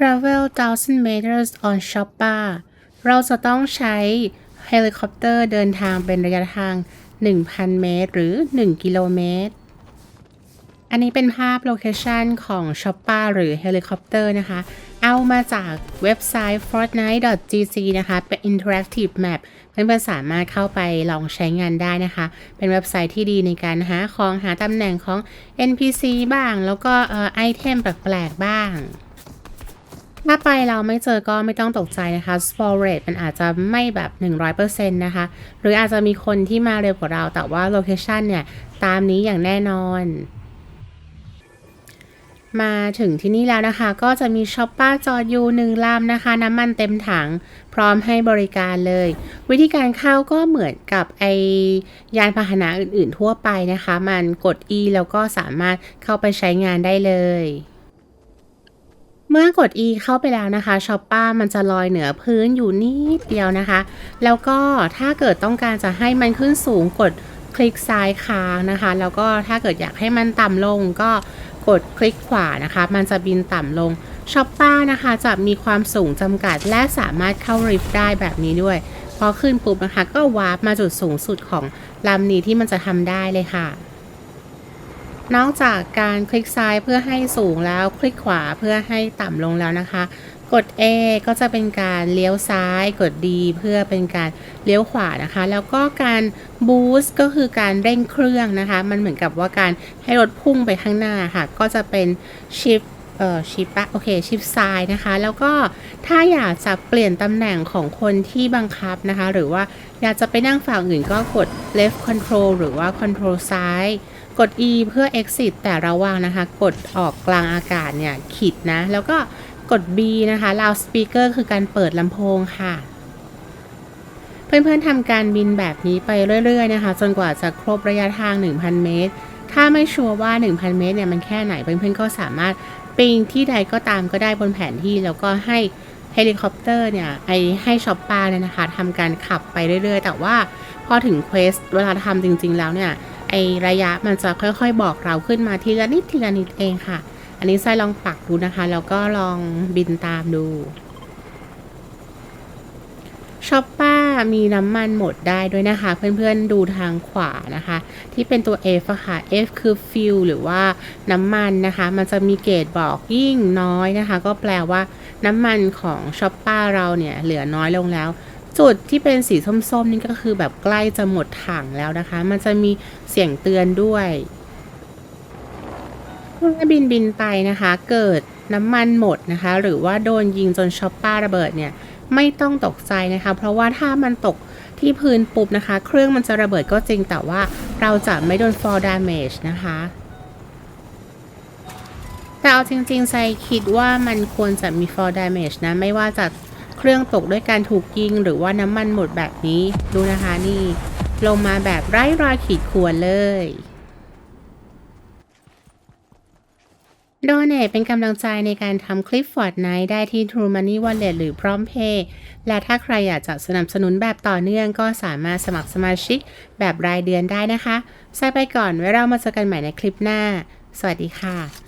Travel 1000 meters on Shoppa เราจะต้องใช้เฮลิคอปเตอร์เดินทางเป็นระยะทาง 1,000 เมตร หรือ 1 กิโลเมตร อันนี้เป็นภาพโลเคชันของ Shoppa หรือเฮลิคอปเตอร์นะคะ เอามาจากเว็บไซต์ fortnite.gc นะคะ เป็น interactive map เพื่อนๆสามารถเข้าไปลองใช้งานได้นะคะ เป็นเว็บไซต์ที่ดีในการหาของหาตำแหน่งของ NPC บ้าง แล้วก็ไอเทมแปลกๆบ้าง ถ้าไปเราไม่เจอก็ไม่ต้องตกใจนะคะ spawn rate มันอาจจะไม่แบบ 100%นะคะ หรืออาจจะมีคนที่มาเร็วกว่าเรา แต่ว่าโลเคชันเนี่ย ตามนี้อย่างแน่นอน มาถึงที่นี่แล้วนะคะ ก็จะมีช็อปป้าจอดอยู่หนึ่งลำนะคะ น้ำมันเต็มถัง พร้อมให้บริการเลย วิธีการเข้าก็เหมือนกับไอยานพาหนะอื่นๆทั่วไปนะคะ มันกด E แล้วก็สามารถเข้าไปใช้งานได้เลย มื่อกด E เข้าไปแล้วนะคะช็อปป้ามันจะลอยเหนือพื้นอยู่นิดเดียวนะคะ แล้วก็ถ้าเกิดต้องการจะให้มันขึ้นสูงกดคลิกซ้ายค้างนะคะ แล้วก็ถ้าเกิดอยากให้มันต่ำลงก็กดคลิกขวานะคะ มันจะบินต่ำลงช็อปป้านะคะจะมีความสูงจำกัดและสามารถเข้าริฟต์ได้แบบนี้ด้วย พอขึ้นปุ๊บนะคะ ก็วาร์ปมาจุดสูงสุดของลำนี้ที่มันจะทำได้เลยค่ะ นอกจากการคลิกซ้ายเพื่อให้สูงแล้วคลิกขวาเพื่อให้ต่ำลงแล้วนะคะ กด A ก็จะเป็นการเลี้ยวซ้าย กด D เพื่อเป็นการเลี้ยวขวานะคะ แล้วก็การ boost ก็คือการเร่งเครื่องนะคะ มันเหมือนกับว่าการให้รถพุ่งไปข้างหน้าค่ะ ก็จะเป็น shift เอ่อ shift ปะโอเค shift ซ้ายนะคะ แล้วก็ถ้าอยากจะเปลี่ยนตำแหน่งของคนที่บังคับนะคะ หรือว่าอยากจะไปนั่งฝั่งอื่นก็กด left control หรือว่า control ซ้าย กด E เพื่อ exit แต่ระวังนะคะ กดออกกลางอากาศเนี่ยขีดนะ แล้วก็กด B นะคะ loudspeaker คือการเปิดลำโพงค่ะ เพื่อนๆทำการบินแบบนี้ไปเรื่อย ๆ นะคะ จนกว่าจะครบระยะทาง 1,000 เมตร ถ้าไม่ชัวร์ว่า 1,000 เมตรเนี่ยมันแค่ไหน เพื่อนๆก็สามารถปิงที่ใดก็ตามก็ได้บนแผนที่แล้วก็ให้เฮลิคอปเตอร์เนี่ยไอให้ช็อปปาเนี่ยนะคะทำการขับไปเรื่อย ๆ แต่ว่าพอถึงเควสเวลาทำจริง ๆ แล้วเนี่ย ไอระยะมันจะค่อยๆ บอกเราขึ้นมาทีละนิดทีละนิดเองค่ะ อันนี้ไส้ลองปักดูนะคะ แล้วก็ลองบินตามดูช็อปป้ามีน้ำมันหมดได้ด้วยนะคะ เพื่อนๆดูทางขวานะคะ ที่เป็นตัว F อะค่ะ F คือ fuel หรือว่าน้ำมันนะคะ มันจะมีเกจบอกยิ่งน้อยนะคะ ก็แปลว่าน้ำมันของช็อปป้าเราเนี่ยเหลือน้อยลงแล้ว จุดที่เป็นสีส้มๆนี่ก็คือแบบใกล้จะหมดถังแล้วนะคะ มันจะมีเสียงเตือนด้วยเมื่อบินบินไปนะคะ เกิดน้ำมันหมดนะคะ หรือว่าโดนยิงจนช็อปป้าระเบิดเนี่ยไม่ต้องตกใจนะคะ เพราะว่าถ้ามันตกที่พื้นปุ๊บนะคะ เครื่องมันจะระเบิดก็จริงแต่ว่าเราจะไม่โดน fall damage นะคะ แต่เอาจริงๆไซคิดว่ามันควรจะมี fall damage นะ ไม่ว่าจะ เครื่องตกด้วยการถูกยิงหรือว่าน้ำมันหมดแบบนี้ ดูนะคะนี่ ลงมาแบบไร้รอยขีดข่วนเลยโดเนทเป็นกำลังใจในการทำคลิป Fortnite ได้ที่ True Money Wallet หรือ PromptPay และถ้าใครอยากจะสนับสนุนแบบต่อเนื่องก็สามารถสมัครสมาชิกแบบรายเดือนได้นะคะใส่ไปก่อนไว้เรามาเจอกันใหม่ในคลิปหน้า สวัสดีค่ะ